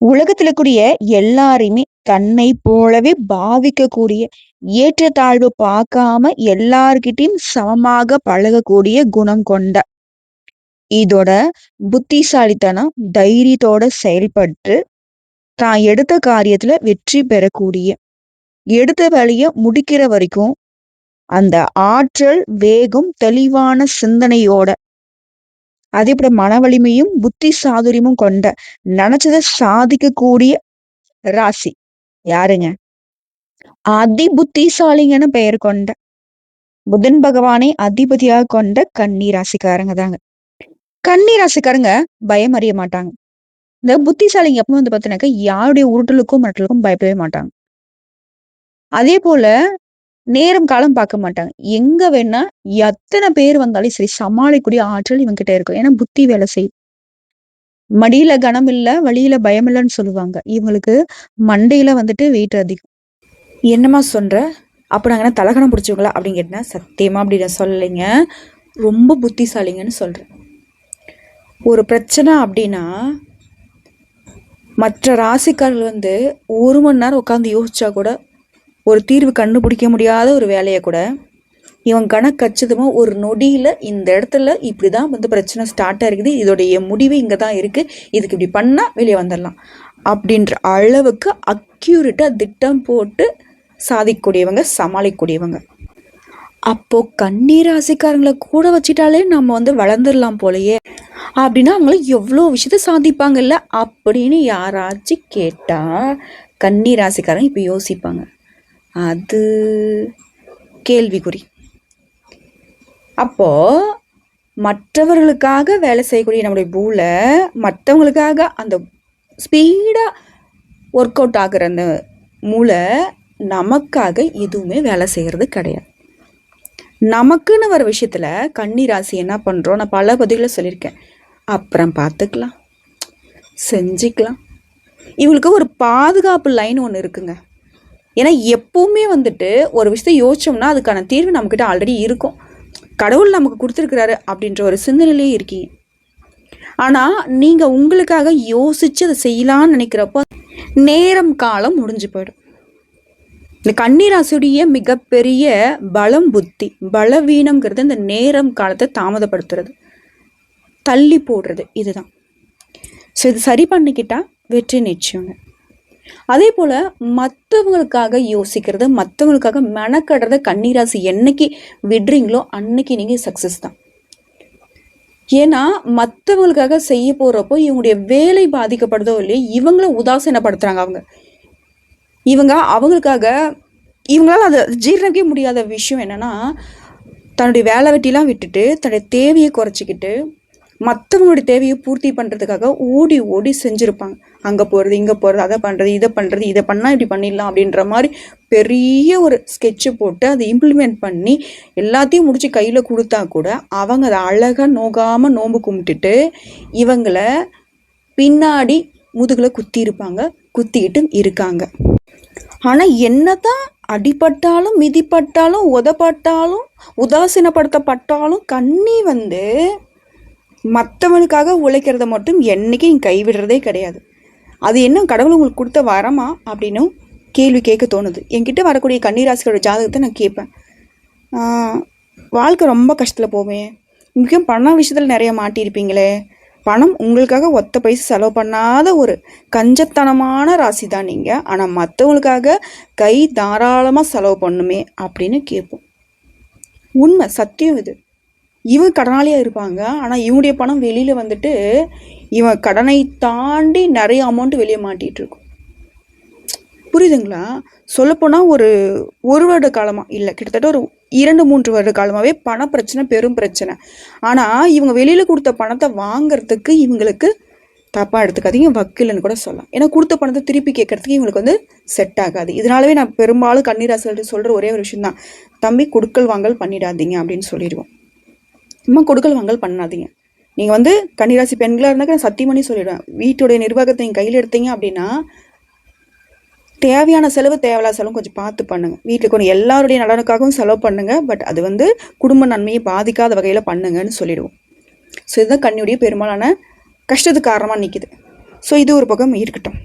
உலகத்துல கூடிய எல்லாரையுமே தன்னை போலவே பாவிக்கக்கூடிய ஏற்றத்தாழ்வு பார்க்காம எல்லார்கிட்டையும் சமமாக பழகக்கூடிய குணம் கொண்ட இதோட புத்திசாலித்தனம் தைரியத்தோட செயல்பட்டு தான் எடுத்த காரியத்துல வெற்றி பெறக்கூடிய எடுத்த வேலையை முடிக்கிற வரைக்கும் அந்த ஆற்றல் வேகம் தெளிவான சிந்தனையோட அதே போல மன வலிமையும் புத்தி சாதுரியமும் கொண்ட நினைச்சதை சாதிக்கக்கூடிய ராசி. யாருங்க? அதி புத்திசாலிங்கன்னு பெயர் கொண்ட புதன் பகவானை அதிபதியாக கொண்ட கன்னி ராசிக்காரங்க தாங்க. கன்னி ராசிக்காரங்க பயம் அறிய மாட்டாங்க. இந்த புத்திசாலிங்க எப்பவும் வந்து பார்த்தீங்கன்னாக்கா யாருடைய உருட்டலுக்கும் மட்டலுக்கும் பயப்படவே மாட்டாங்க. அதே போல நேரம் காலம் பார்க்க மாட்டாங்க. எங்க வேணா எத்தனை பேர் வந்தாலும் சரி சமாளிக்கூடிய ஆற்றல் இவங்கிட்ட இருக்கும். ஏன்னா புத்தி வேலை செய்யும். மடியில கனம் இல்ல வழியில பயம் இல்லைன்னு சொல்லுவாங்க. இவங்களுக்கு மண்டையில வந்துட்டு வெயிட் அதிகம். என்னம்மா சொல்ற? அப்போ நாங்கள் என்ன தலகணம் பிடிச்சவங்களா அப்படின்னு கேட்டேன் சத்தியமா அப்படி நான் சொல்லலைங்க. ரொம்ப புத்திசாலிங்கன்னு சொல்கிறேன் ஒரு பிரச்சனை அப்படின்னா மற்ற ராசிக்காரர்கள் வந்து ஒரு மணி நேரம் உட்காந்து யோசிச்சா கூட ஒரு தீர்வு கண்டுபிடிக்க முடியாத ஒரு வேலையை கூட இவன் கணக்கு கச்சிதமா ஒரு நொடியில் இந்த இடத்துல இப்படி தான் வந்து பிரச்சனை ஸ்டார்ட் ஆகிருக்குது இதோடைய முடிவு இங்கே தான் இருக்குது இதுக்கு இப்படி பண்ணால் வெளியே வந்துடலாம். அப்படின்ற அளவுக்கு அக்யூரேட்டாக திட்டம் போட்டு சாதிக்கக்கூடியவங்க சமாளிக்கக்கூடியவங்க. அப்போது கண்ணீர் ராசிக்காரங்களை கூட வச்சிட்டாலே நம்ம வந்து வளர்ந்துடலாம் போலையே. அப்படின்னா அவங்கள எவ்வளோ விஷயத்த சாதிப்பாங்கல்ல? அப்படின்னு யாராச்சும் கேட்டால் கண்ணீர் ராசிக்காரங்க இப்போ யோசிப்பாங்க. அது கேள்விக்குறி. அப்போது மற்றவர்களுக்காக வேலை செய்யக்கூடிய நம்முடைய பூலை மற்றவங்களுக்காக அந்த ஸ்பீடாக ஒர்க் அவுட் ஆகுற அந்த மூளை நமக்காக எதுவுமே வேலை செய்கிறது கிடையாது. நமக்குன்னு வர விஷயத்தில் கன்னி ராசி என்ன பண்ணுறோம் நான் பல பதிவில் சொல்லியிருக்கேன். அப்புறம் பார்த்துக்கலாம். செஞ்சுக்கலாம். இவங்களுக்கு ஒரு பாதுகாப்பு லைன் ஒன்று இருக்குங்க. ஏன்னா எப்பவுமே வந்துட்டு ஒரு விஷயத்தை யோசிச்சோம்னா அதுக்கான தீர்வு நம்மக்கிட்ட ஆல்ரெடி இருக்கும். கடவுள் நமக்கு கொடுத்துருக்குறாரு அப்படின்ற ஒரு சிந்தனையிலே இருக்கீங்க. ஆனால் நீங்கள் உங்களுக்காக யோசித்து அதை செய்யலான்னு நினைக்கிறப்போ நேரம் காலம் முடிஞ்சு போயிடும். இந்த கன்னிராசியுடைய மிகப்பெரிய பலம் புத்தி பலவீனம்ங்கிறது இந்த நேரம் காலத்தை தாமதப்படுத்துறது. தள்ளி போடுறது இதுதான். ஸோ இது சரி பண்ணிக்கிட்டால் வெற்றி நிச்சயங்க அதே போல் மற்றவங்களுக்காக யோசிக்கிறது மற்றவங்களுக்காக மெனக்கடுறத கண்ணீராசி என்னைக்கு விடுறீங்களோ அன்னைக்கு நீங்கள் சக்ஸஸ் தான். ஏன்னா மற்றவங்களுக்காக செய்ய போகிறப்போ இவங்களுடைய வேலை பாதிக்கப்படுதோ இல்லையோ இவங்கள உதாசீனப்படுத்துகிறாங்க அவங்க. இவங்க அவங்களுக்காக இவங்களால அதை ஜீரணிக்க முடியாத விஷயம் என்னென்னா தன்னுடைய வேலை வெட்டிலாம் விட்டுட்டு தன்னுடைய தேவையை குறைச்சிக்கிட்டு மற்றவங்களுடைய தேவையை பூர்த்தி பண்ணுறதுக்காக ஓடி ஓடி செஞ்சுருப்பாங்க. அங்கே போகிறது இங்கே போகிறது அதை பண்ணுறது இதை பண்ணுறது இதை பண்ணால் இப்படி பண்ணிடலாம் அப்படின்ற மாதிரி பெரிய ஒரு ஸ்கெட்சு போட்டு அதை இம்ப்ளிமெண்ட் பண்ணி எல்லாத்தையும் முடித்து கையில் கொடுத்தா கூட அவங்க அதை அழகாக நோகாமல் நோம்பு கும்பிட்டுட்டு இவங்களை பின்னாடி முதுகில் குத்தி இருப்பாங்க குத்திக்கிட்டு இருக்காங்க. ஆனால் என்ன தான் அடிபட்டாலும் மிதிப்பட்டாலும் உதப்பட்டாலும் உதாசீனப்படுத்தப்பட்டாலும் கண்ணி வந்து மற்றவனுக்காக உழைக்கிறத மட்டும் என்றைக்கும் கைவிடுறதே கிடையாது. அது என்ன? கடவுள் உங்களுக்கு கொடுத்த வரமா? அப்படின்னும் கேள்வி கேட்க தோணுது. என்கிட்ட வரக்கூடிய கன்னிராசிகளோட ஜாதகத்தை நான் கேட்பேன். வாழ்க்கை ரொம்ப கஷ்டத்தில் போவேன். முக்கியம் பணம் விஷயத்தில் நிறைய மாட்டியிருப்பீங்களே. பணம் உங்களுக்காக ஒத்த பைசா செலவு பண்ணாத ஒரு கஞ்சத்தனமான ராசி தான் நீங்கள் ஆனால் மற்றவங்களுக்காக கை தாராளமாக செலவு பண்ணுமே அப்படின்னு கேட்போம். உண்மை சத்தியம் இது. இவன் கடனாளியாக இருப்பாங்க. ஆனால் இவனுடைய பணம் வெளியில் வந்துட்டு இவன் கடனை தாண்டி நிறைய அமௌண்ட் வெளியே மாட்டிகிட்டு இருக்கும். புரியுதுங்களா? சொல்லப்போனால் ஒரு ஒரு வருட காலமாக இல்லை கிட்டத்தட்ட ஒரு இரண்டு மூன்று வருட காலமாகவே பண பிரச்சனை பெரும் பிரச்சனை. ஆனால் இவங்க வெளியில் கொடுத்த பணத்தை வாங்கிறதுக்கு இவங்களுக்கு தப்பாக எடுத்துக்காதீங்க வக்கீல்னு கூட சொல்லலாம். ஏன்னா கொடுத்த பணத்தை திருப்பி கேட்கறதுக்கு இவங்களுக்கு வந்து செட் ஆகாது. இதனாலவே நான் பெரும்பாலும் கண்ணீராசல்ட்டு சொல்கிற ஒரே ஒரு விஷயம் தான் தம்பி கொடுக்கல் வாங்கல் பண்ணிடாதீங்க அப்படின்னு சொல்லிடுவோம். சும்மா கொடுக்கல் வாங்கல் பண்ணாதீங்க. நீங்கள் வந்து கன்னிராசி பெண்களாக இருந்தாக்க நான் சத்தியமணி சொல்லிடுவேன். வீட்டுடைய நிர்வாகத்தை நீங்கள் கையில் எடுத்தீங்க அப்படின்னா தேவையான செலவு தேவையில்லாத செலவு கொஞ்சம் பார்த்து பண்ணுங்கள் வீட்டில் கொஞ்சம் எல்லாருடைய நலனுக்காகவும் செலவு பண்ணுங்கள் பட் அது வந்து குடும்ப நன்மையை பாதிக்காத வகையில் பண்ணுங்கன்னு சொல்லிடுவோம். ஸோ இதுதான் கண்ணியுடைய பெரும்பாலான கஷ்டத்துக்கு காரணமாக நிற்கிது ஸோ இது ஒரு பக்கம் இருக்கட்டும்.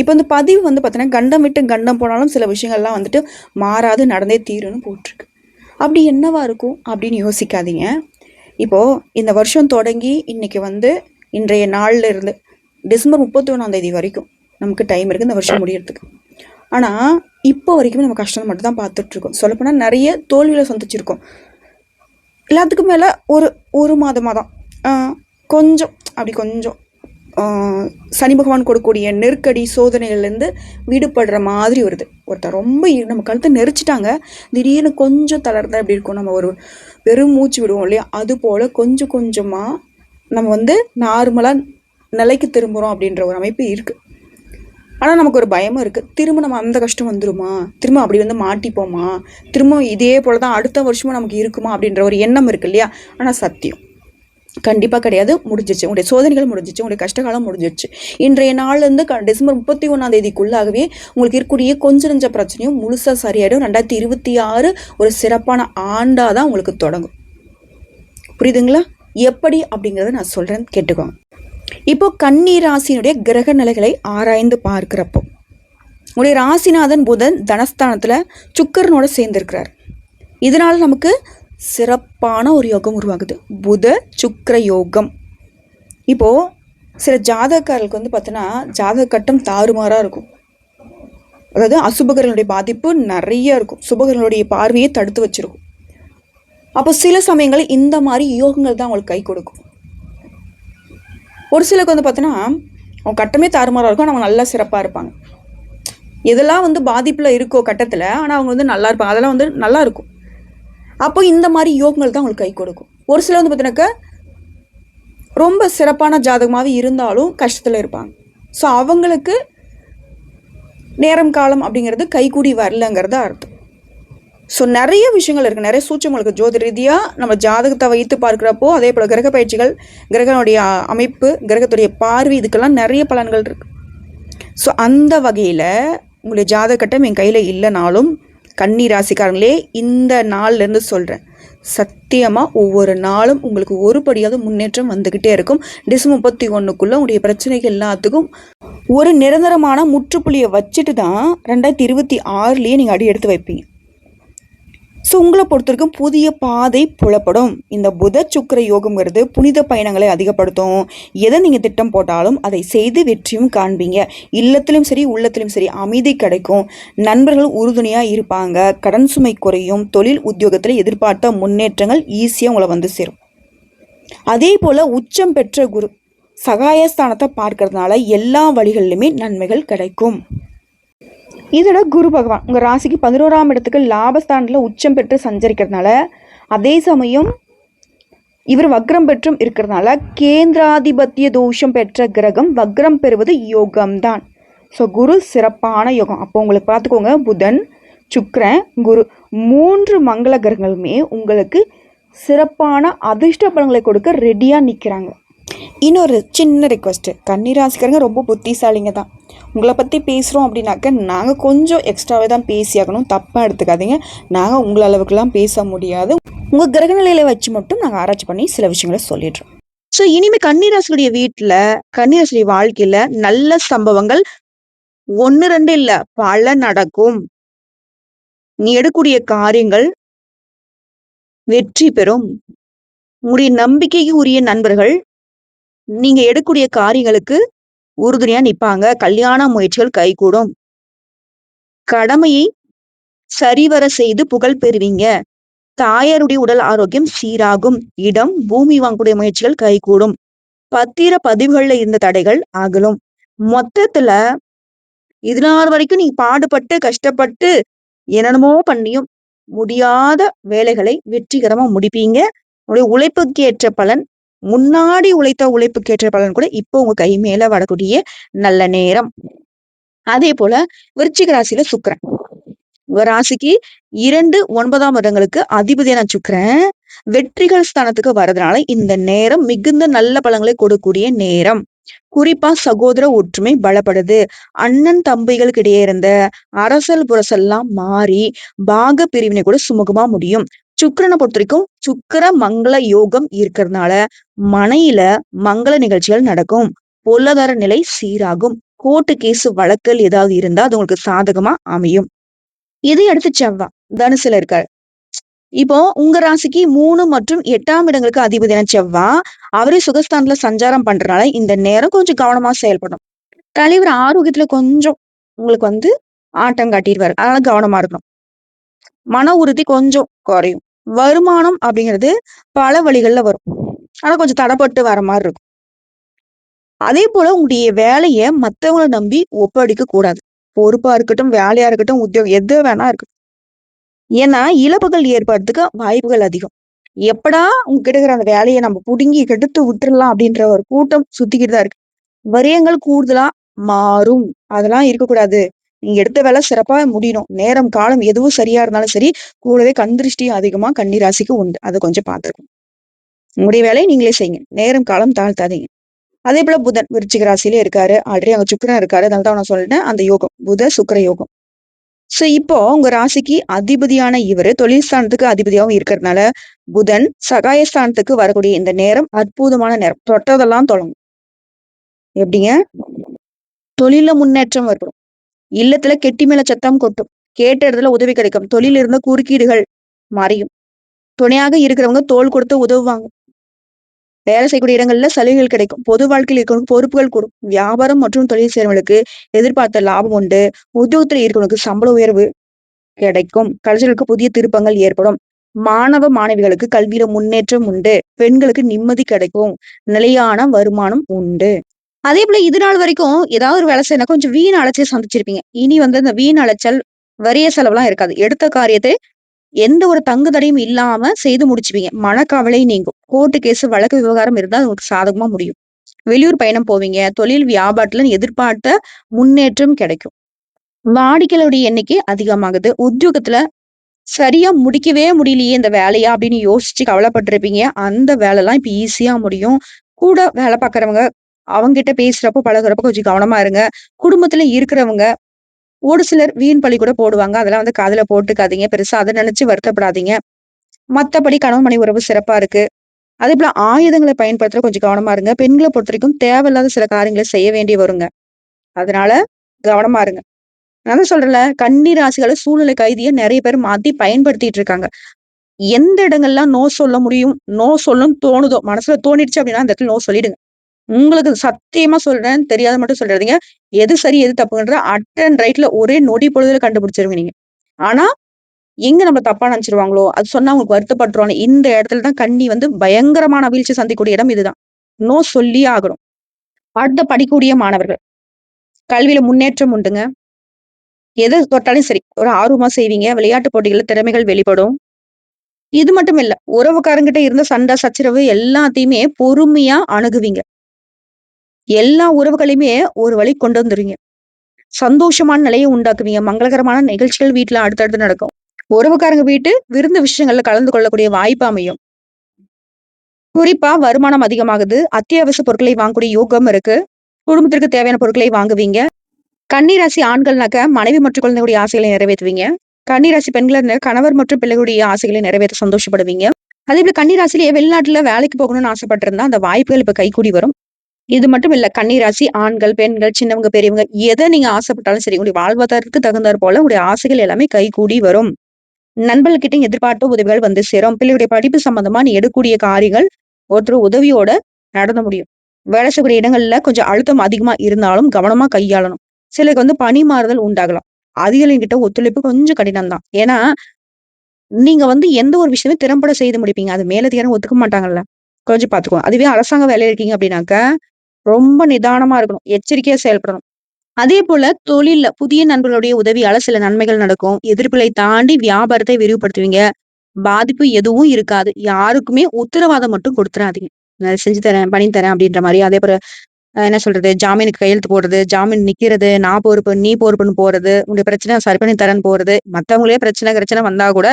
இப்போ இந்த பதிவு வந்து பார்த்தீங்கன்னா கண்டம் விட்டு கண்டம் போனாலும் சில விஷயங்கள்லாம் வந்துட்டு மாறாது நடந்தே தீரும்னு போட்டிருக்கு. அப்படி என்னவா இருக்கும் அப்படின்னு யோசிக்காதீங்க. இப்போது இந்த வருஷம் தொடங்கி இன்னைக்கு வந்து இன்றைய நாள்ல இருந்து டிசம்பர் முப்பத்தி ஒன்றாம் தேதி வரைக்கும் நமக்கு டைம் இருக்குது இந்த வருஷம் முடியறதுக்கு. ஆனால் இப்போ வரைக்கும் நம்ம கஷ்டம் மட்டும் தான் பார்த்துட்ருக்கோம் சொல்லப்போனால் நிறைய தோல்வியில் சந்திச்சிருக்கோம். எல்லாத்துக்கும் மேலே ஒரு ஒரு மாதமாக தான் கொஞ்சம் அப்படி கொஞ்சம். சனி பகவான் கொடுக்கக்கூடிய நெருக்கடி சோதனைகள்லேருந்து விடுபடுற மாதிரி வருது ஒருத்தர் ரொம்ப நம்ம கழுத்தை நெரிச்சிட்டாங்க திடீர்னு கொஞ்சம் தளர்ந்தா எப்படி இருக்கும்? நம்ம ஒரு பெரும் மூச்சு விடுவோம் இல்லையா? அது போல் கொஞ்சம் கொஞ்சமாக நம்ம வந்து நார்மலாக நிலைக்கு திரும்புகிறோம் அப்படின்ற ஒரு அமைப்பு இருக்குது ஆனால் நமக்கு ஒரு பயமும் இருக்குது திரும்ப நம்ம அந்த கஷ்டம் வந்துடுமா திரும்ப அப்படி வந்து மாட்டிப்போமா? திரும்ப இதே போல தான் அடுத்த வருஷமும் நமக்கு இருக்குமா அப்படின்ற ஒரு எண்ணம் இருக்கு இல்லையா? ஆனால் சத்தியம். கண்டிப்பாக கிடையாது முடிஞ்சிச்சு உங்களுடைய சோதனைகள் முடிஞ்சிச்சு உங்களுடைய கஷ்டகாலம் முடிஞ்சிச்சு இன்றைய நாள்லேருந்து க டிசம்பர் முப்பத்தி ஒன்றாம் தேதிக்குள்ளாகவே உங்களுக்கு இருக்கக்கூடிய கொஞ்ச நஞ்ச பிரச்சனையும் முழுசாக சரியாயிடும். ரெண்டாயிரத்தி இருபத்தி ஆறு ஒரு சிறப்பான ஆண்டாக தான் உங்களுக்கு தொடங்கும். புரியுதுங்களா? எப்படி அப்படிங்கிறத நான் சொல்கிறேன் கேட்டுக்கோங்க. இப்போ கன்னி ராசியினுடைய கிரக நிலைகளை ஆராய்ந்து பார்க்குறப்போ உங்களுடைய ராசிநாதன் புதன் தனஸ்தானத்தில் சுக்கரனோட சேர்ந்திருக்கிறார். இதனால் நமக்கு சிறப்பான ஒரு யோகம் உருவாகுது. புத சுக்கர யோகம். இப்போது சில ஜாதகக்காரர்களுக்கு வந்து பார்த்தோன்னா ஜாதக கட்டம் தாறுமாறாக இருக்கும். அதாவது அசுபகர்களுடைய பாதிப்பு நிறைய இருக்கும். சுபகர்களுடைய பார்வையை தடுத்து வச்சிருக்கும். அப்போ சில சமயங்களில் இந்த மாதிரி யோகங்கள் தான் அவங்களுக்கு கை கொடுக்கும். ஒரு சிலருக்கு வந்து பார்த்தோன்னா அவங்க கட்டமே தாறுமாறாக இருக்கும். ஆனால் அவங்க நல்லா சிறப்பாக இருப்பாங்க. எதெல்லாம் வந்து பாதிப்பில் இருக்கோ கட்டத்தில் ஆனால் அவங்க வந்து நல்லா இருப்பாங்க. அதெல்லாம் வந்து நல்லா இருக்கும். அப்போ இந்த மாதிரி யோகங்கள் தான் உங்களுக்கு கை கொடுக்கும். ஒரு சிலர் வந்து பார்த்தீங்கன்னாக்கா ரொம்ப சிறப்பான ஜாதகமாகவே இருந்தாலும் கஷ்டத்தில் இருப்பாங்க. ஸோ அவங்களுக்கு நேரம் காலம் அப்படிங்கிறது கைகூடி வரலங்கிறது அர்த்தம். ஸோ நிறைய விஷயங்கள் இருக்குது நிறைய சூட்சங்கள் ஜோதி ரீதியாக நம்ம ஜாதகத்தை வைத்து பார்க்குறப்போ அதே போல் கிரக பயிற்சிகள் கிரகனுடைய அமைப்பு கிரகத்துடைய பார்வை இதுக்கெல்லாம் நிறைய பலன்கள் இருக்குது ஸோ அந்த வகையில் உங்களுடைய ஜாதக கட்டம் என் கையில் இல்லைனாலும் கன்னி ராசிக்காரங்களே இந்த நாள்லேருந்து சொல்கிறேன் சத்தியமாக ஒவ்வொரு நாளும் உங்களுக்கு ஒரு படியாவது முன்னேற்றம் வந்துக்கிட்டே இருக்கும். டிசம்பர் முப்பத்தி ஒன்றுக்குள்ளே உங்களுடைய பிரச்சனைகள் எல்லாத்துக்கும் ஒரு நிரந்தரமான முற்றுப்புள்ளியை வச்சுட்டு தான் ரெண்டாயிரத்தி இருபத்தி ஆறுலேயே நீங்கள் அடி எடுத்து வைப்பீங்க. ஸோ உங்களை பொறுத்த வரைக்கும் புதிய பாதை புலப்படும். இந்த புத சுக்கர யோகம்ங்கிறது புனித பயணங்களை அதிகப்படுத்தும். எதை நீங்கள் திட்டம் போட்டாலும் அதை செய்து வெற்றியும் காண்பீங்க. இல்லத்திலும் சரி உள்ளத்திலும் சரி அமைதி கிடைக்கும். நண்பர்கள் உறுதுணையாக இருப்பாங்க. கடன் சுமை குறையும். தொழில் உத்தியோகத்தில் எதிர்பார்த்த முன்னேற்றங்கள் ஈஸியாக உங்களை வந்து சேரும். அதே போல் உச்சம் பெற்ற குரு சகாயஸ்தானத்தை பார்க்கறதுனால எல்லா வழிகளிலுமே நன்மைகள் கிடைக்கும். இதோட குரு பகவான் உங்கள் ராசிக்கு பதினோராம் இடத்துக்கு லாபஸ்தானத்தில் உச்சம் பெற்று சஞ்சரிக்கிறதுனால அதே சமயம் இவர் வக்ரம் பெற்றும் இருக்கிறதுனால கேந்திராதிபத்திய தோஷம் பெற்ற கிரகம் வக்ரம் பெறுவது யோகம்தான். ஸோ குரு சிறப்பான யோகம். அப்போ உங்களுக்கு பார்த்துக்கோங்க புதன் சுக்ரன் குரு மூன்று மங்கள கிரகங்களுமே உங்களுக்கு சிறப்பான அதிர்ஷ்ட பலங்களை கொடுக்க ரெடியாக நிற்கிறாங்க இன்னொரு சின்ன ரெக்வஸ்ட்டு கன்னிராசிக்காரங்க ரொம்ப புத்திசாலிங்க தான். உங்களை பற்றி பேசுகிறோம் அப்படின்னாக்க நாங்கள் கொஞ்சம் எக்ஸ்ட்ராவே தான் பேசியாகணும். தப்பாக எடுத்துக்காதீங்க. நாங்கள் உங்கள் அளவுக்குலாம் பேச முடியாது. உங்கள் கிரகநிலையில வச்சு மட்டும் நாங்கள் ஆராய்ச்சி பண்ணி சில விஷயங்களை சொல்லிடுறோம். ஸோ இனிமேல் கன்னிராசியுடைய வீட்டில் கன்னிராசியுடைய வாழ்க்கையில் நல்ல சம்பவங்கள் ஒன்னு ரெண்டு இல்லை. பல நடக்கும். நீ எடுக்கக்கூடிய காரியங்கள் வெற்றி பெறும். உங்களுடைய நம்பிக்கைக்கு உரிய நண்பர்கள் நீங்க எடுக்கக்கூடிய காரியங்களுக்கு உறுதுணையா நிப்பாங்க. கல்யாண முயற்சிகள் கைகூடும். கடமையை சரிவர செய்து புகழ் பெறுவீங்க. தாயாருடைய உடல் ஆரோக்கியம் சீராகும். இடம் பூமி வாங்கக்கூடிய முயற்சிகள் கைகூடும். பத்திர பதிவுகள்ல இருந்த தடைகள் அகலும். மொத்தத்துல இதனால வரைக்கும் நீ பாடுபட்டு கஷ்டப்பட்டு என்னென்னமோ பண்ணியும் முடியாத வேலைகளை வெற்றிகரமா முடிப்பீங்க. உங்களுடைய உழைப்புக்கு ஏற்ற பலன் முன்னாடி உழைத்த உழைப்புக்கு ஏற்ற பலன் கூட இப்போ உங்க கை மேல வரக்கூடிய நல்ல நேரம். அதே போல விருச்சிக ராசியில சுக்கரன். உங்க ராசிக்கு இரண்டு ஒன்பதாம் இடங்களுக்கு அதிபதியான சுக்கரன். வெற்றிகள் ஸ்தானத்துக்கு வர்றதுனால இந்த நேரம் மிகுந்த நல்ல பலங்களை கொடுக்கக்கூடிய நேரம். குறிப்பா சகோதர ஒற்றுமை பலப்படுது. அண்ணன் தம்பிகளுக்கு இடையே இருந்த அரசல் புரசல்லாம் மாறி பாக பிரிவினை கூட சுமூகமா முடியும். சுக்கரனை பொறுத்த வரைக்கும் சுக்கர மங்கள யோகம் இருக்கிறதுனால மனையில மங்கள நிகழ்ச்சிகள் நடக்கும். பொருளாதார நிலை சீராகும். கோர்ட்டு கேஸ் வழக்கல் ஏதாவது இருந்தா அது உங்களுக்கு சாதகமா அமையும். இதை அடுத்து செவ்வா தனுசுல இருக்காரு. இப்போ உங்க ராசிக்கு மூணு மற்றும் எட்டாம் இடங்களுக்கு அதிபதியான செவ்வா அவரே சுகஸ்தானத்துல சஞ்சாரம் பண்றதுனால இந்த நேரம் கொஞ்சம் கவனமா செயல்படும் தலைவர் ஆரோக்கியத்துல கொஞ்சம் உங்களுக்கு வந்து ஆட்டம் காட்டிடுவாரு. அதனால கவனமா இருக்கணும். மன உறுதி கொஞ்சம் குறையும். வருமானம் அப்படிங்கிறது பல வழிகள்ல வரும். ஆனா கொஞ்சம் தடப்பட்டு வர மாதிரி இருக்கும். அதே போல உங்களுடைய வேலைய மத்தவங்களை நம்பி ஒப்படைக்க கூடாது. பொறுப்பா இருக்கட்டும் வேலையா இருக்கட்டும் உத்தியோகம் எது வேணா இருக்கட்டும். ஏன்னா இழப்புகள் ஏற்படுறதுக்கு வாய்ப்புகள் அதிகம். எப்படா உங்ககிட்ட இருக்கிற அந்த வேலையை நம்ம புடுங்கி கெடுத்து விட்டுறலாம் அப்படின்ற ஒரு கூட்டம் சுத்திக்கிட்டு தான் இருக்கு. வரியங்கள் கூடுதலா மாறும். அதெல்லாம் இருக்கக்கூடாது. நீங்க எடுத்த வேலை சிறப்பா முடியணும். நேரம் காலம் எதுவும் சரியா இருந்தாலும் சரி கூடவே கந்திருஷ்டியும் அதிகமா கன்னிராசிக்கு உண்டு. அதை கொஞ்சம் பார்த்துருக்கோம் உங்களுடைய வேலையை நீங்களே செய்யுங்க. நேரம் காலம் தாழ்த்தாதீங்க. அதே போல புதன் விருச்சிக ராசிலே இருக்காரு. ஆல்ரெடி அங்க சுக்கரன் இருக்காரு. அதனால தான் நான் சொல்லிட்டேன் அந்த யோகம் புத சுக்கர யோகம். சோ இப்போ உங்க ராசிக்கு அதிபதியான இவரு தொழில் ஸ்தானத்துக்கு அதிபதியாகவும் இருக்கிறதுனால புதன் சகாயஸ்தானத்துக்கு வரக்கூடிய இந்த நேரம் அற்புதமான நேரம். தொட்டதெல்லாம் தொடங்கும். எப்படிங்க? தொழில முன்னேற்றம் வரும் இல்லத்துல கெட்டி மேல சத்தம் கொட்டும். கேட்ட இடத்துல உதவி கிடைக்கும். தொழில் இருந்த குறுக்கீடுகள் மறையும். துணையாக இருக்கிறவங்க தோல் கொடுத்து உதவுவாங்க. வேலை செய்யக்கூடிய இடங்கள்ல சலுகைகள் கிடைக்கும். பொது வாழ்க்கையில் இருக்கிறவங்க பொறுப்புகள் கூடும். வியாபாரம் மற்றும் தொழில் செய்யறவங்களுக்கு எதிர்பார்த்த லாபம் உண்டு. உத்தியோகத்தில் இருக்கிறவங்களுக்கு சம்பள உயர்வு கிடைக்கும். கலைஞர்களுக்கு புதிய திருப்பங்கள் ஏற்படும். மாணவ மாணவிகளுக்கு கல்வியில முன்னேற்றம் உண்டு. பெண்களுக்கு நிம்மதி கிடைக்கும். நிலையான வருமானம் உண்டு. அதே போல இது நாள் வரைக்கும் ஏதாவது ஒரு வேலை செய்யணும் கொஞ்சம் வீண் அலைச்சல் சந்திச்சிருப்பீங்க. இனி வந்து இந்த வீண் அலைச்சல் வரிய செலவுலாம் இருக்காது. எடுத்த காரியத்தை எந்த ஒரு தங்கு தடையும் இல்லாம செய்து முடிச்சுப்பீங்க. மனக்கவலை நீங்கும். கோர்ட்டு கேஸ் வழக்கு விவகாரம் இருந்தால் உங்களுக்கு சாதகமா முடியும். வெளியூர் பயணம் போவீங்க. தொழில் வியாபாரத்துல எதிர்பார்த்த முன்னேற்றம் கிடைக்கும். வாடிக்கையாளருடைய எண்ணிக்கை அதிகமாகுது. உத்தியோகத்துல சரியா முடிக்கவே முடியலையே இந்த வேலையா அப்படின்னு யோசிச்சு கவலைப்பட்டிருப்பீங்க. அந்த வேலை எல்லாம் இப்ப ஈஸியா முடியும். கூட வேலை பார்க்கறவங்க அவங்ககிட்ட பேசுறப்போ பழகுறப்போ கொஞ்சம் கவனமா இருங்க. குடும்பத்துல இருக்கிறவங்க ஒரு சிலர் வீண் பழி கூட போடுவாங்க. அதெல்லாம் வந்து காதுல போட்டுக்காதீங்க. பெருசா அதை நினைச்சு வருத்தப்படாதீங்க. மத்தபடி கணவன் மணி உறவு சிறப்பா இருக்கு. அதே போல ஆயுதங்களை பயன்படுத்துற கொஞ்சம் கவனமா இருங்க. பெண்களை பொறுத்த வரைக்கும் தேவையில்லாத சில காரியங்களை செய்ய வேண்டி வருங்க. அதனால கவனமா இருங்க. நான் சொல்றேன்ல கன்னி ராசிகளை சூழ்நிலை கைதியை நிறைய பேர் மாத்தி பயன்படுத்திட்டு இருக்காங்க. எந்த இடங்கள்லாம் நோ சொல்ல முடியும் நோ சொல்லும் தோணுதோ மனசுல தோணிடுச்சு அப்படின்னா அந்த இடத்துல நோ சொல்லிடுங்க. உங்களுக்கு சத்தியமா சொல்றேன் தெரியாத மட்டும் சொல்றீங்க எது சரி எது தப்புன்ற அட் அண்ட் ரைட்ல ஒரே நொடி பொழுதுல கண்டுபிடிச்சிருவீங்க நீங்க. ஆனா எங்க நம்ம தப்பா நினைச்சிருவாங்களோ? அது சொன்னா அவங்களுக்கு வருத்தப்பட்டுருவாங்க இந்த இடத்துல தான் கண்ணி வந்து பயங்கரமான வீழ்ச்சி சந்திக்கூடிய இடம் இதுதான். நோ சொல்லி ஆகணும். அடுத்த படிக்கக்கூடிய மாணவர்கள். கல்வியில முன்னேற்றம் உண்டுங்க. எது தொட்டாலும் சரி. ஒரு ஆர்வமா செய்வீங்க. விளையாட்டு போட்டிகள்ல திறமைகள் வெளிப்படும். இது மட்டும் இல்ல உறவுக்காரங்கிட்ட இருந்த சண்டை சச்சரவு எல்லாத்தையுமே பொறுமையா அணுகுவீங்க. எல்லா உறவுகளையுமே ஒரு வழி கொண்டு வந்துருவீங்க சந்தோஷமான நிலையை உண்டாக்குவீங்க. மங்களகரமான நிகழ்ச்சிகள் வீட்டுல அடுத்தடுத்து நடக்கும். உறவுக்காரங்க வீட்டு விருந்து விஷயங்கள்ல கலந்து கொள்ளக்கூடிய வாய்ப்பு அமையும். குறிப்பா வருமானம் அதிகமாகுது. அத்தியாவசிய பொருட்களை வாங்கக்கூடிய யோகம் இருக்கு. குடும்பத்திற்கு தேவையான பொருட்களை வாங்குவீங்க. கன்னிராசி ஆண்கள்னாக்க மனைவி மற்றும் குழந்தைகளுடைய ஆசைகளை நிறைவேற்றுவீங்க. கன்னிராசி பெண்கள் கணவர் மற்றும் பிள்ளைகளுடைய ஆசைகளை நிறைவேற்ற சந்தோஷப்படுவீங்க. அதே போல கன்னிராசிலேயே வெளிநாட்டுல வேலைக்கு போகணும்னு ஆசைப்பட்டிருந்தா அந்த வாய்ப்புகள் இப்ப கைகூடி வரும். இது மட்டும் இல்ல கன்னிராசி ஆண்கள் பெண்கள் சின்னவங்க பெரியவங்க எதை நீங்க ஆசைப்பட்டாலும் சரி உங்களுடைய வாழ்வாதாரத்துக்கு தகுந்தாற் போல உங்களுடைய ஆசைகள் எல்லாமே கைகூடி வரும். நண்பர்கிட்ட எதிர்பார்த்த உதவிகள் வந்து சேரும். பிள்ளையுடைய படிப்பு சம்பந்தமா நீ எடுக்கக்கூடிய காரியங்கள் ஒருத்தர் உதவியோட நடந்த முடியும். வேலை செய்யக்கூடிய இடங்கள்ல கொஞ்சம் அழுத்தம் அதிகமா இருந்தாலும் கவனமா கையாளணும். சிலருக்கு வந்து பணி மாறுதல் உண்டாகலாம். அதிகளின் ஒத்துழைப்பு கொஞ்சம் கடினம் தான். ஏன்னா நீங்க வந்து எந்த ஒரு விஷயமே திறம்பட செய்து முடிப்பீங்க. அது மேலதிகாரம் ஒத்துக்க மாட்டாங்கல்ல. கொஞ்சம் பாத்துக்கோங்க அதுவே அரசாங்க வேலையில இருக்கீங்க அப்படின்னாக்க ரொம்ப நிதானமா இருக்கணும். எச்சரிக்கையா செயல்படணும். அதே போல தொழில்ல புதிய நண்பர்களுடைய உதவியால சில நன்மைகள் நடக்கும். எதிர்ப்புகளை தாண்டி வியாபாரத்தை விரிவுபடுத்துவீங்க. பாதிப்பு எதுவும் இருக்காது. யாருக்குமே உத்தரவாதம் மட்டும் கொடுத்துறாதீங்க. நான் செஞ்சு தரேன் பண்ணி தரேன் அப்படின்ற மாதிரி. அதே போல என்ன சொல்றது? ஜாமீனுக்கு கையெழுத்து போடுறது ஜாமீன் நிக்கிறது நான் பொறுப்பு நீ பொறுப்புன்னு போறது உங்க பிரச்சனை சரி பண்ணி தரேன் போறது மத்தவங்களே பிரச்சனை பிரச்சனை வந்தா கூட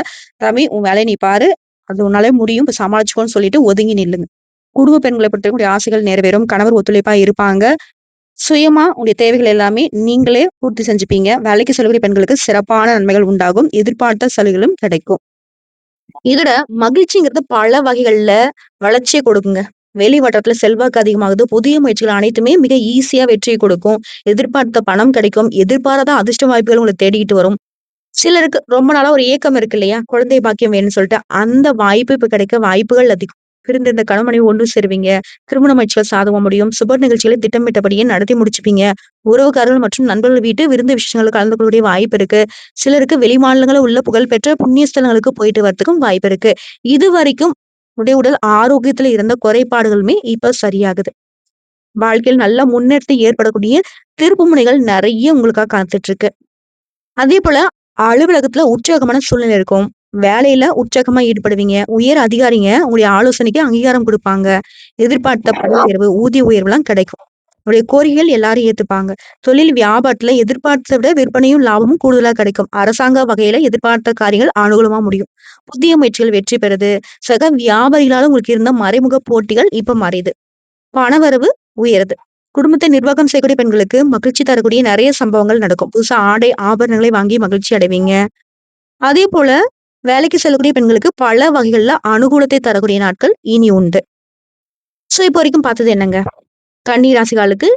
ரவி உன் வேலையை நீ பாரு. அது உன்னாலே முடியும். இப்ப சமாளிச்சுக்கோன்னு சொல்லிட்டு ஒதுங்கி நில்லுங்க. குடும்ப பெண்களை பற்றி ஆசைகள் நிறைவேறும் கணவர் ஒத்துழைப்பா இருப்பாங்க. சுயமா உங்களுடைய தேவைகள் எல்லாமே நீங்களே பூர்த்தி செஞ்சுப்பீங்க. வேலைக்கு செல்லக்கூடிய பெண்களுக்கு சிறப்பான நன்மைகள் உண்டாகும். எதிர்பார்த்த சலுகைகளும் கிடைக்கும். இதோட மகிழ்ச்சிங்கிறது பல வகைகள்ல வளர்ச்சியை கொடுக்குங்க. வெளி வட்டத்துல செல்வாக்கு அதிகமாகுது. புதிய முயற்சிகள் அனைத்துமே மிக ஈஸியா வெற்றியை கொடுக்கும். எதிர்பார்த்த பணம் கிடைக்கும். எதிர்பாராத அதிர்ஷ்ட வாய்ப்புகள் உங்களை தேடிக்கிட்டு வரும். சிலருக்கு ரொம்ப நாளா ஒரு ஏக்கம் இருக்கு இல்லையா? குழந்தை பாக்கியம் வேணும்னு சொல்லிட்டு அந்த வாய்ப்பு இப்ப கிடைக்க வாய்ப்புகள் அதிகம். பிரிந்திருந்த கணவனை ஒன்று சேருவீங்க. திருமண முயற்சிகள் சாதக முடியும். சுப நிகழ்ச்சிகளை திட்டமிட்டபடியே நடத்தி முடிச்சுப்பீங்க. உறவுக்காரர்கள் மற்றும் நண்பர்கள் வீட்டு விருந்து விஷயங்களை கலந்து கொள்ளக்கூடிய வாய்ப்பு இருக்கு. சிலருக்கு வெளி மாநிலங்களில் உள்ள புகழ்பெற்ற புண்ணிய ஸ்தலங்களுக்கு போயிட்டு வரதுக்கும் வாய்ப்பு இருக்கு. இது வரைக்கும் உடைய உடல் ஆரோக்கியத்துல இருந்த குறைபாடுகளுமே இப்ப சரியாகுது. வாழ்க்கையில் நல்ல முன்னேற்றத்தை ஏற்படக்கூடிய திருப்பு முனைகள் நிறைய உங்களுக்காக காத்துட்டு இருக்கு. அதே போல அலுவலகத்துல உற்சாகமான சூழ்நிலை இருக்கும். வேலையில உற்சாகமா ஈடுபடுவீங்க. உயர் அதிகாரிங்க உங்களுடைய ஆலோசனைக்கு அங்கீகாரம் கொடுப்பாங்க. எதிர்பார்த்த பணி உயர்வு ஊதிய உயர்வு எல்லாம் கிடைக்கும். உங்களுடைய கோரிக்கைகள் எல்லாரும் ஏத்துப்பாங்க. தொழில் வியாபாரத்துல எதிர்பார்த்ததை விட விற்பனையும் லாபமும் கூடுதலா கிடைக்கும். அரசாங்க வகையில எதிர்பார்த்த காரியங்கள் அனுகூலமா முடியும். புதிய முயற்சிகள் வெற்றி பெறுது. சக வியாபாரிகளால உங்களுக்கு இருந்த மறைமுக போட்டிகள் இப்ப மறையுது. பணவரவு உயருது. குடும்பத்தை நிர்வாகம் செய்யக்கூடிய பெண்களுக்கு மகிழ்ச்சி தரக்கூடிய நிறைய சம்பவங்கள் நடக்கும். புதுசா ஆடை ஆபரணங்களை வாங்கி மகிழ்ச்சி அடைவீங்க. அதே போல வேலைக்கு செல்லக்கூடிய பெண்களுக்கு பல வகைகள்ல அனுகூலத்தை தரக்கூடிய நாட்கள் இனி உண்டு. சோ இப்போ வரைக்கும் பார்த்தது என்னங்க? கன்னி ராசிகளுக்கு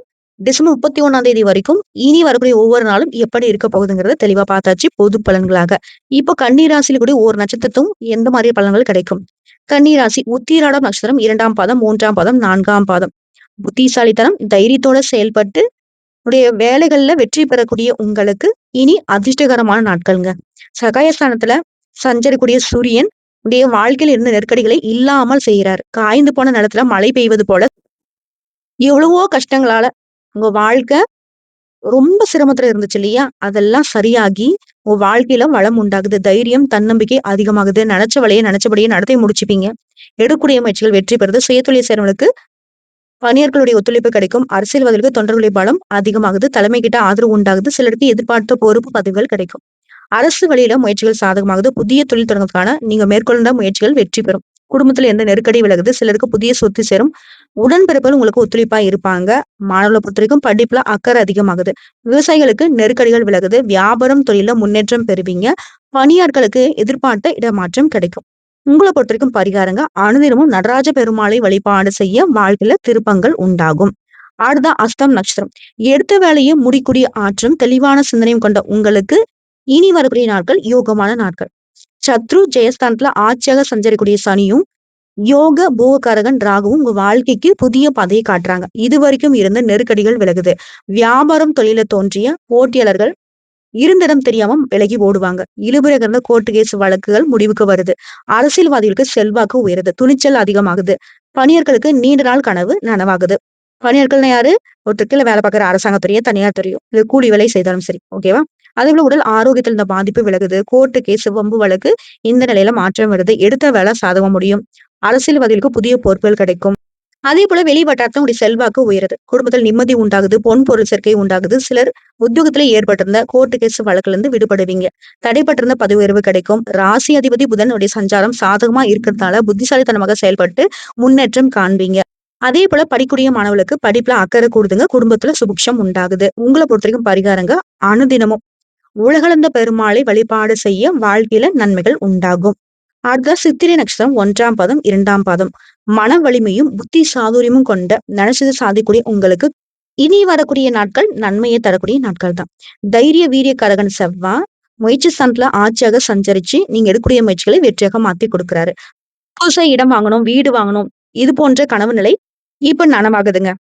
டிசம்பர் முப்பத்தி ஒண்ணாம் தேதி வரைக்கும் இனி வரக்கூடிய ஒவ்வொரு நாளும் எப்படி இருக்க போகுதுங்கிறத தெளிவா பார்த்தாச்சு பொது பலன்களாக. இப்போ கன்னி ராசியில கூட ஒவ்வொரு நட்சத்திரத்தும் எந்த மாதிரி பலன்கள் கிடைக்கும்? கன்னி ராசி உத்திராடம் நட்சத்திரம் இரண்டாம் பாதம் மூன்றாம் பாதம் நான்காம் பாதம். புத்திசாலித்தனம் தைரியத்தோட செயல்பட்டு உடைய வேலைகள்ல வெற்றி பெறக்கூடிய உங்களுக்கு இனி அதிர்ஷ்டகரமான நாட்கள்ங்க. சகாயஸ்தானத்துல சஞ்சரிக்கூடிய சூரியன் உடைய வாழ்க்கையில் இருந்த நெருக்கடிகளை இல்லாமல் செய்கிறார். காய்ந்து போன நிலத்துல மழை பெய்வது போல எவ்வளவோ கஷ்டங்களால உங்க வாழ்க்கை ரொம்ப சிரமத்துல இருந்துச்சு இல்லையா? அதெல்லாம் சரியாகி உங்க வாழ்க்கையில வளம் உண்டாகுது. தைரியம் தன்னம்பிக்கை அதிகமாகுது. நினைச்ச வழியை நினைச்சபடியே நடத்தி முடிச்சுப்பீங்க. எடுக்கூடிய முயற்சிகள் வெற்றி பெறுது. சுயத்தொழில் சேர்வனுக்கு பணியர்களுடைய ஒத்துழைப்பு கிடைக்கும். அரசியல்வாதிகளுக்கு தொண்டர்களுடைய பலம் அதிகமாகுது. தலைமை கிட்ட ஆதரவு உண்டாகுது. சிலருக்கு எதிர்பார்த்த பொறுப்பு பதவிகள் கிடைக்கும். அரசு வழியில முயற்சிகள் சாதகமாகுது. புதிய தொழில் தொடங்குறதுக்கான நீங்க மேற்கொண்ட முயற்சிகள் வெற்றி பெறும். குடும்பத்துல எந்த நெருக்கடி விலகுது சிலருக்கு புதிய சொத்து சேரும். உடன்பிறப்புகள் உங்களுக்கு ஒத்துழைப்பா இருப்பாங்க. மாணவர்களை பொறுத்த வரைக்கும் படிப்புல அக்கறை அதிகமாகுது. விவசாயிகளுக்கு நெருக்கடிகள் விலகுது. வியாபாரம் தொழில முன்னேற்றம் பெறுவீங்க. பணியாட்களுக்கு எதிர்பார்த்த இடமாற்றம் கிடைக்கும். உங்களை பொறுத்த வரைக்கும் பரிகாரங்க அனுதினமும் நடராஜ பெருமாளை வழிபாடு செய்ய வாழ்க்கையில திருப்பங்கள் உண்டாகும். அடுத்த அஸ்தம் நட்சத்திரம். எடுத்த வேலையை முடிக்கூடிய ஆற்றும் தெளிவான சிந்தனையும் கொண்ட உங்களுக்கு இனி வரக்கூடிய நாட்கள் யோகமான நாட்கள். சத்ரு ஜெயஸ்தானத்துல ஆட்சியாக சஞ்சரிக்கூடிய சனியும் யோக போகக்காரகன் ராகுவும் உங்க வாழ்க்கைக்கு புதிய பாதையை காட்டுறாங்க. இது வரைக்கும் இருந்த நெருக்கடிகள் விலகுது. வியாபாரம் தொழில தோன்றிய போட்டியாளர்கள் இருந்திடம் தெரியாம விலகி ஓடுவாங்க. இழுபறை கோர்ட்டு கேஸ் வழக்குகள் முடிவுக்கு வருது. அரசியல்வாதிகளுக்கு செல்வாக்கு உயருது. துணிச்சல் அதிகமாகுது. பணியர்களுக்கு நீண்ட நாள் கனவு நனவாகுது. பணியர்கள்னா யாரு? ஒருத்தருக்கு வேலை பார்க்குற அரசாங்கத்துறையோ தனியார் துறையோ. இல்ல கூலி வேலை செய்தாலும் சரி. ஓகேவா அதே போல உடல் ஆரோக்கியத்தில் இந்த பாதிப்பு விலகுது. கோர்ட்டு கேஸ் வம்பு வழக்கு இந்த நிலையில மாற்றம் வருது. எடுத்த வேலை சாதகம் முடியும். அரசியல்வாதிகளுக்கு புதிய பொறுப்புகள் கிடைக்கும். அதே போல வெளி உடைய செல்வாக்கு உயருது. குடும்பத்தில் நிம்மதி உண்டாகுது. பொன் பொருள் சேர்க்கை உண்டாகுது. சிலர் உத்தியோகத்துல ஏற்பட்டிருந்த கோர்ட்டு கேஸ் வழக்குல இருந்து விடுபடுவீங்க. தடைப்பட்டிருந்த பதவி உயர்வு கிடைக்கும். ராசி அதிபதி புதனுடைய சஞ்சாரம் சாதகமா இருக்கிறதுனால புத்திசாலித்தனமாக செயல்பட்டு முன்னேற்றம் காண்பீங்க. அதே போல படிக்கூடிய மாணவர்களுக்கு படிப்புல அக்கறை கூடுதுங்க. குடும்பத்துல சுபிக்ஷம் உண்டாகுது. உங்களை பொறுத்த வரைக்கும் பரிகாரங்க அனுதினமும். உலகளந்த பெருமாளை வழிபாடு செய்ய வாழ்க்கையில நன்மைகள் உண்டாகும். அடுத்த சித்திரை நட்சத்திரம் ஒன்றாம் பாதம் இரண்டாம் பாதம். மன வலிமையும் புத்தி சாதுரியமும் கொண்ட நினைச்சது சாதிக்கூடிய உங்களுக்கு இனி வரக்கூடிய நாட்கள் நன்மையை தரக்கூடிய நாட்கள் தான் தைரிய வீரிய கரகன் செவ்வா முயற்சி ஸ்தானத்துல ஆட்சியாக சஞ்சரிச்சு நீங்க எடுக்கக்கூடிய முயற்சிகளை வெற்றியாக மாத்தி கொடுக்குறாரு. புதுசா இடம் வாங்கணும் வீடு வாங்கணும் இது போன்ற கனவு நிலை இப்ப நனவாகுதுங்க.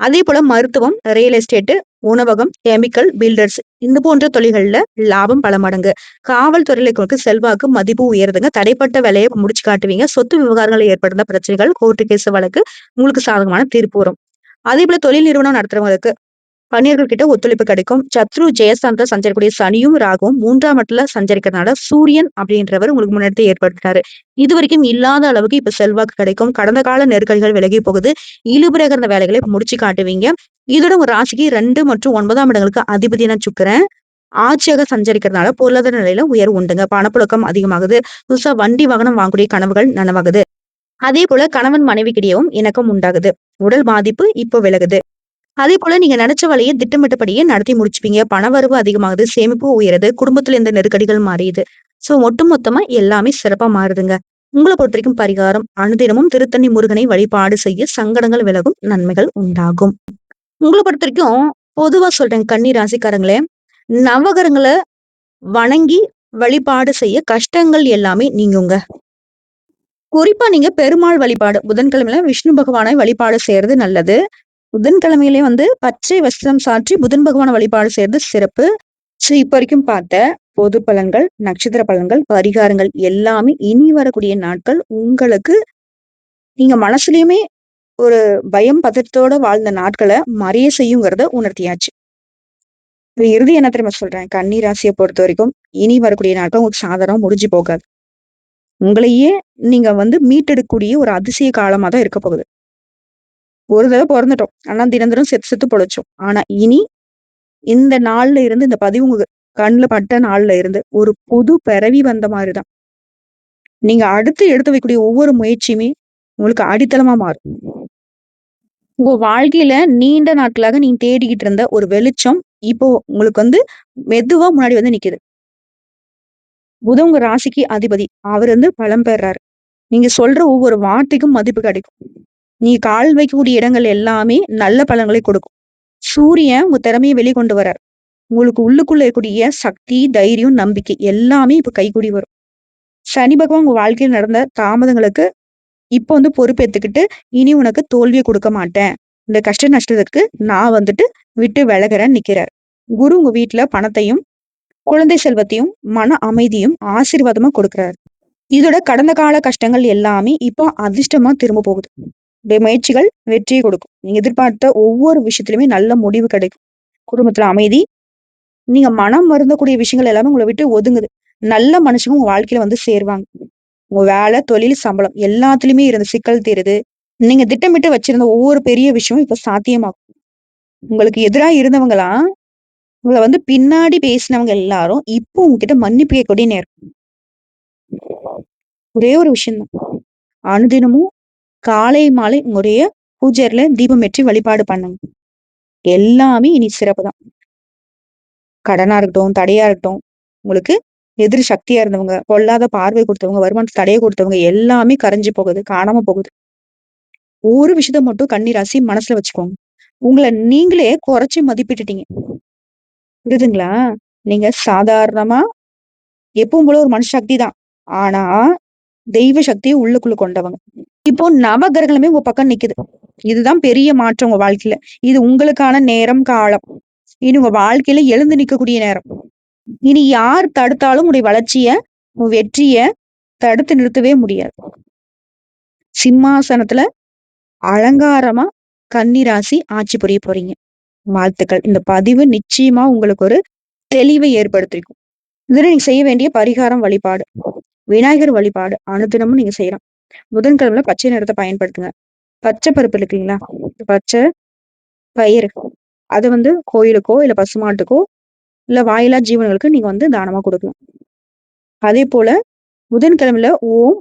அதே போல மருத்துவம் ரியல் எஸ்டேட் உணவகம் கெமிக்கல் பில்டர்ஸ் இந்த போன்ற தொழில்கள்ல லாபம் பல மடங்கு. காவல்துறையில செல்வாக்கு மதிப்பு உயருதுங்க. தடைப்பட்ட வேலையை முடிச்சு காட்டுவீங்க. சொத்து விவகாரங்களில் ஏற்படுத்த பிரச்சனைகள் கோர்ட்டு கேஸ் வழக்கு உங்களுக்கு சாதகமான தீர்ப்பு வரும். அதே போல தொழில் நிறுவனம் நடத்துறவங்களுக்கு பணியர்கள் கிட்ட ஒத்துழைப்பு கிடைக்கும். சத்ரு ஜெயசாந்த சஞ்சரிக்கூடிய சனியும் ராகவும் மூன்றாம் இடத்துல சஞ்சரிக்கிறதுனால சூரியன் அப்படின்றவர் உங்களுக்கு முன்னெடுத்து ஏற்படுத்தினாரு இது வரைக்கும் இல்லாத அளவுக்கு இப்ப செல்வாக்கு கிடைக்கும். கடந்த கால நெருக்கடிகள் விலகி போகுது. இழுபுறகிற வேலைகளை முடிச்சு காட்டுவீங்க. இதோட ஒரு ராசிக்கு ரெண்டு மற்றும் ஒன்பதாம் இடங்களுக்கு அதிபதியான சுக்கரன். ஆட்சியாக சஞ்சரிக்கிறதுனால பொருளாதார நிலையில உயர்வு உண்டுங்க. பணப்புழக்கம் அதிகமாகுது. புதுசா வண்டி வாகனம் வாங்கக்கூடிய கனவுகள் நனவாகுது. அதே போல கணவன் மனைவிக்கிடையவும் இணக்கம் உண்டாகுது. உடல் பாதிப்பு இப்போ விலகுது. அதே போல நீங்க நினைச்ச வழியை திட்டமிட்டபடியே நடத்தி முடிச்சுப்பீங்க. பணவரவு அதிகமாகுது சேமிப்பு உயருது குடும்பத்துல இந்த நெருக்கடிகள் மாறியுது சோ ஒட்டு மொத்தமா எல்லாமே சிறப்பா மாறுதுங்க. உங்களை பொறுத்த வரைக்கும் பரிகாரம் அனுதினமும் திருத்தணி முருகனை வழிபாடு செய்ய சங்கடங்கள் விலகும் நன்மைகள் உண்டாகும். உங்களை பொறுத்த வரைக்கும் பொதுவா சொல்றேன் கன்னி ராசிக்காரங்களே நவகரங்களை வணங்கி வழிபாடு செய்ய கஷ்டங்கள் எல்லாமே நீங்குங்க. குறிப்பா நீங்க பெருமாள் வழிபாடு புதன்கிழமையில விஷ்ணு பகவானை வழிபாடு செய்யறது நல்லது. புதன்கிழமையிலே வந்து பச்சை வஸ்திரம் சாற்றி புதன் பகவான வழிபாடு செய்யறது சிறப்பு. ஸோ இப்போ வரைக்கும் பார்த்த பொது பலன்கள் நட்சத்திர பலன்கள் பரிகாரங்கள் எல்லாமே இனி வரக்கூடிய நாட்கள் உங்களுக்கு நீங்க மனசுலயுமே ஒரு பயம் பதத்தோட வாழ்ந்த நாட்களை மறைய செய்யுங்கிறத உணர்த்தியாச்சு. இறுதி என்ன தெரியுமா சொல்றேன்? கன்னி ராசியை பொறுத்த வரைக்கும் இனி வரக்கூடிய நாட்கள் உங்களுக்கு சாதாரணம் முடிஞ்சு போகாது. உங்களையே நீங்க வந்து மீட்டெடுக்கக்கூடிய ஒரு அதிசய காலமா தான் இருக்க போகுது. ஒரு தடவை பிறந்துட்டோம். ஆனா தினம் தினம் செத்து செத்து பொழைச்சோம். ஆனா இனி இந்த நாள்ல இருந்து இந்த பதிவு உங்க கண்ணுல பட்ட நாள்ல இருந்து ஒரு புது பிறவி வந்த மாதிரிதான். நீங்க அடுத்து எடுத்து வைக்கக்கூடிய ஒவ்வொரு முயற்சியுமே உங்களுக்கு அடித்தளமா மாறும். உங்க வாழ்க்கையில நீண்ட நாட்களாக நீங்க தேடிக்கிட்டு இருந்த ஒரு வெளிச்சம் இப்போ உங்களுக்கு வந்து மெதுவா முன்னாடி வந்து நிக்குது. புத உங்க ராசிக்கு அதிபதி. அவர் வந்து பலம் பெறாரு. நீங்க சொல்ற ஒவ்வொரு வார்த்தைக்கும் மதிப்பு கிடைக்கும். நீ கால் வைக்கக்கூடிய இடங்கள் எல்லாமே நல்ல பலன்களை கொடுக்கும். சூரியன் உங்க திறமையை வெளிக்கொண்டு வரார். உங்களுக்கு உள்ளுக்குள்ள இருக்கக்கூடிய சக்தி தைரியம் நம்பிக்கை எல்லாமே இப்ப கைகூடி வரும். சனி பகவான் உங்க வாழ்க்கையில் நடந்த தாமதங்களுக்கு இப்போ வந்து பொறுப்பேத்துக்கிட்டு இனி உனக்கு தோல்வியை கொடுக்க மாட்டேன். இந்த கஷ்ட நஷ்டத்துக்கு நான் வந்துட்டு விட்டு விலகிறேன்னு நிக்கிறார். குரு உங்க வீட்டுல பணத்தையும் குழந்தை செல்வத்தையும் மன அமைதியும் ஆசீர்வாதமா கொடுக்கிறாரு. இதோட கடந்த கால கஷ்டங்கள் எல்லாமே இப்போ அதிர்ஷ்டமா திரும்ப போகுது. முயற்சிகள் வெற்றியை கொடுக்கும். நீங்க எதிர்பார்த்த ஒவ்வொரு விஷயத்திலுமே நல்ல முடிவு கிடைக்கும். குடும்பத்துல அமைதி நீங்க மனம் வருந்தக்கூடிய விஷயங்கள் எல்லாமே உங்களை விட்டு ஒதுங்குது. நல்ல மனுஷங்க உங்க வாழ்க்கையில வந்து சேருவாங்க. உங்க வேலை தொழில் சம்பளம் எல்லாத்துலயுமே இருந்த சிக்கல் தீருது. நீங்க திட்டமிட்டு வச்சிருந்த ஒவ்வொரு பெரிய விஷயமும் இப்ப சாத்தியமாகும். உங்களுக்கு எதிராக இருந்தவங்களா உங்களை வந்து பின்னாடி பேசினவங்க எல்லாரும் இப்போ உங்ககிட்ட மன்னிப்பு கேட்கக்கூடிய நேரம். ஒரே ஒரு விஷயம் தான் அனுதினமும் காலை மாலை உங்களுடைய பூஜைல தீபம் ஏற்றி வழிபாடு பண்ணுங்க. எல்லாமே இனி சிறப்பு தான் கடனா இருக்கட்டும் தடையா இருக்கட்டும் உங்களுக்கு எதிர் சக்தியா இருந்தவங்க பொல்லாத பார்வை கொடுத்தவங்க வருமானம் தடையை கொடுத்தவங்க எல்லாமே கரைஞ்சு போகுது காணாம போகுது. ஒரு விஷயத்த மட்டும் கண்ணீராசி மனசுல வச்சுக்கோங்க. உங்களை நீங்களே குறைச்சி மதிப்பிட்டுட்டீங்க. புரியுதுங்களா? நீங்க சாதாரணமா எப்பவும் போல ஒரு மனுஷ சக்தி தான் ஆனா தெய்வ சக்தியை உள்ளுக்குள்ள கொண்டவங்க. இப்போ நவகிரகங்களுமே உங்க பக்கம் நிக்குது. இதுதான் பெரிய மாற்றம் உங்க வாழ்க்கையில. இது உங்களுக்கான நேரம் காலம். இனி உங்க வாழ்க்கையில எழுந்து நிக்கக்கூடிய நேரம். இனி யார் தடுத்தாலும் உடைய வளர்ச்சிய உன் வெற்றிய தடுத்து நிறுத்தவே முடியாது. சிம்மாசனத்துல அலங்காரமா கன்னிராசி ஆட்சி புரிய போறீங்க. வாழ்த்துக்கள். இந்த பதிவு நிச்சயமா உங்களுக்கு ஒரு தெளிவை ஏற்படுத்திருக்கும். இதுல நீங்க செய்ய வேண்டிய பரிகாரம் வழிபாடு. விநாயகர் வழிபாடு. அனுதினமும் நீங்க செய்யலாம். புதன்கிழமை பச்சை நிறத்தை பயன்படுத்துங்க. பச்சை பருப்பு இருக்குங்களா பச்சை பயிர் அது வந்து கோயிலுக்கோ இல்ல பசுமாட்டுக்கோ இல்ல வாயிலா ஜீவன்களுக்கு நீங்க வந்து தானமா கொடுக்கலாம். அதே போல புதன்கிழமையில ஓம்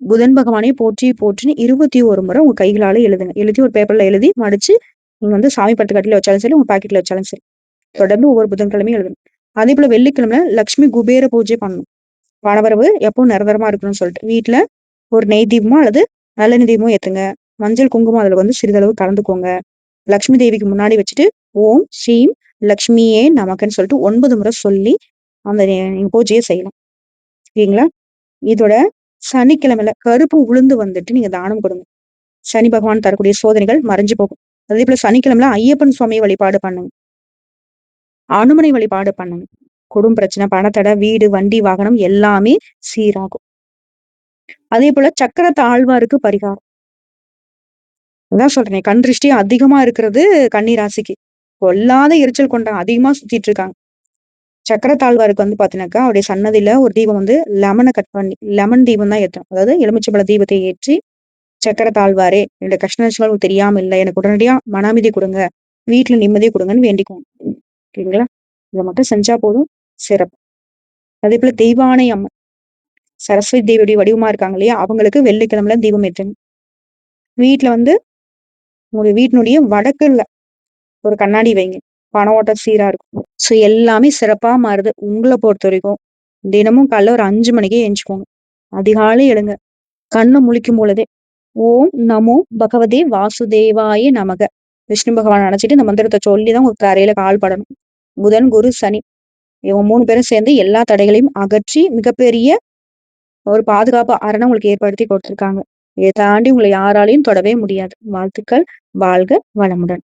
புதன் பகவானே போற்றி போற்றின்னு இருபத்தி ஒரு முறை உங்க கைகளால எழுதுங்க. எழுதி ஒரு பேப்பர்ல எழுதி மடிச்சு நீங்க வந்து சாமி பட்டு கட்டில வச்சாலும் சரி உங்க பாக்கெட்ல வச்சாலும் சரி. தொடர்ந்து ஒவ்வொரு புதன்கிழமையும் எழுதணும் அதே போல வெள்ளிக்கிழமை லக்ஷ்மி குபேர பூஜை பண்ணணும். பணவரவு எப்பவும் நிரந்தரமா இருக்கணும்னு சொல்லிட்டு வீட்டுல ஒரு நெய் தீபமோ அல்லது நல்ல தீபமோ ஏத்துங்க. மஞ்சள் குங்குமம் அதுல வந்து சிறிதளவு கலந்துக்கோங்க. லக்ஷ்மி தேவிக்கு முன்னாடி வச்சுட்டு ஓம் ஸ்ரீம் லக்ஷ்மியே நமக்குன்னு சொல்லிட்டு ஒன்பது முறை சொல்லி அந்த பூஜையை செய்யலாம். சரிங்களா? இதோட சனிக்கிழமையில கருப்பு உளுந்து வந்துட்டு நீங்க தானம் கொடுங்க. சனி பகவான் தரக்கூடிய சோதனைகள் மறைஞ்சு போகும். அதே போல சனிக்கிழமையில ஐயப்பன் சுவாமியை வழிபாடு பண்ணுங்க. அனுமனை வழிபாடு பண்ணுங்க. குடும்ப பிரச்சனை பணத்தடை வீடு வண்டி வாகனம் எல்லாமே சீராகும். அதே போல சக்கர தாழ்வாருக்கு பரிகாரம். அதான் சொல்றேன் கண் திருஷ்டி அதிகமா இருக்கிறது கன்னிராசிக்கு. கொல்லாத எரிச்சல் கொண்டாங்க அதிகமா சுத்திட்டு இருக்காங்க. சக்கர தாழ்வாருக்கு வந்து பாத்தீங்கன்னாக்கா அவருடைய சன்னதியில ஒரு தீபம் வந்து லெமனை கட் பண்ணி லெமன் தீபம் தான் ஏற்றும் அதாவது எலுமிச்சம்பழ தீபத்தை ஏற்றி சக்கர தாழ்வாரே என்னோட கஷ்ட நஷ்டங்கள் தெரியாம இல்லை எனக்கு உடனடியா மன அமைதி கொடுங்க வீட்டுல நிம்மதியை கொடுங்கன்னு வேண்டிக்கோங்க ஓகேங்களா? இதை மட்டும் செஞ்சா போதும் சிறப்பு. அதே போல தெய்வானை அம்மன் சரஸ்வதி தேவியுடைய வடிவமா இருக்காங்க இல்லையா? அவங்களுக்கு வெள்ளிக்கிழமைல தீபம் ஏற்றுங்க வீட்டுல வந்து உங்களுடைய வீட்டினுடைய வடக்கு இல்ல ஒரு கண்ணாடி வைங்க. பண ஓட்டம் சீரா இருக்கும். சோ எல்லாமே சிறப்பா மாறுது. உங்களை பொறுத்த வரைக்கும் தினமும் காலைல ஒரு அஞ்சு மணிக்கே எஞ்சிக்கோங்க அதிகாலை எழுங்க. கண்ணு முழிக்கும் பொழுதே ஓம் நமோ பகவதே வாசுதேவாய நமக. விஷ்ணு பகவான் நினைச்சிட்டு இந்த மந்திரத்தை சொல்லி தான் உங்களுக்கு அறையில கால் படணும். புதன் குரு சனி இவங்க மூணு பேரும் சேர்ந்து எல்லா தடைகளையும் அகற்றி மிகப்பெரிய ஒரு பாதுகாப்பு அரணை உங்களுக்கு ஏற்படுத்தி கொடுத்துருக்காங்க. இதை தாண்டி உங்களை யாராலையும் தொடவே முடியாது. வாழ்த்துக்கள். வாழ்க வளமுடன்.